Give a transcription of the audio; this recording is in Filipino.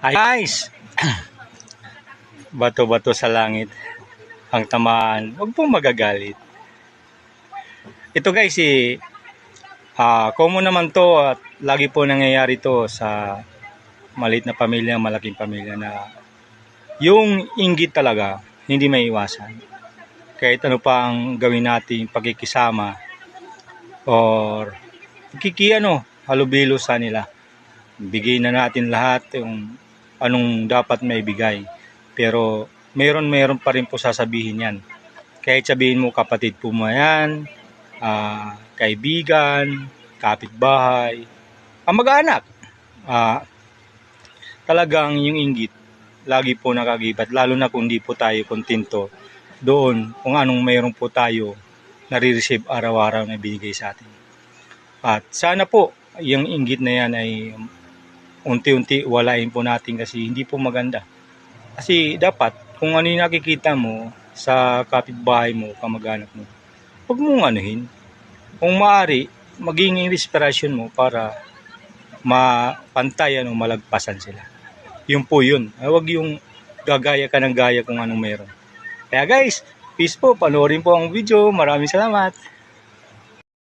Ay guys! Bato-bato sa langit. Ang tamaan. Huwag pong magagalit. Ito guys, si ah common naman to at lagi po nangyayari to sa maliit na pamilya, malaking pamilya na yung inggit talaga, hindi may iwasan. Kahit ano pa ang gawin nating pagkikisama or kiki ano, halubilo sa nila. Bigay na natin lahat yung anong dapat may bigay. Pero meron meron pa rin po sasabihin yan. Kahit sabihin mo kapatid po mo yan, ah, kaibigan, kapitbahay, ang mag-anak. Ah, talagang yung inggit, lagi po nakagibat. Lalo na kung di po tayo kontento doon kung anong mayroon po tayo nare-receive araw-araw na binigay sa atin. At sana po, yung inggit na yan ay unti-unti walain po natin kasi hindi po maganda. Kasi dapat, kung ano yung nakikita mo sa kapitbahay mo, kamag-anak mo, huwag mong anuhin. Kung maaari, maging inspiration mo para mapantayan o malagpasan sila. Yun po yun. Ah, Huwag yung gagaya ka ng gaya kung anong meron. Kaya guys, peace po. Panoorin po ang video. Maraming salamat.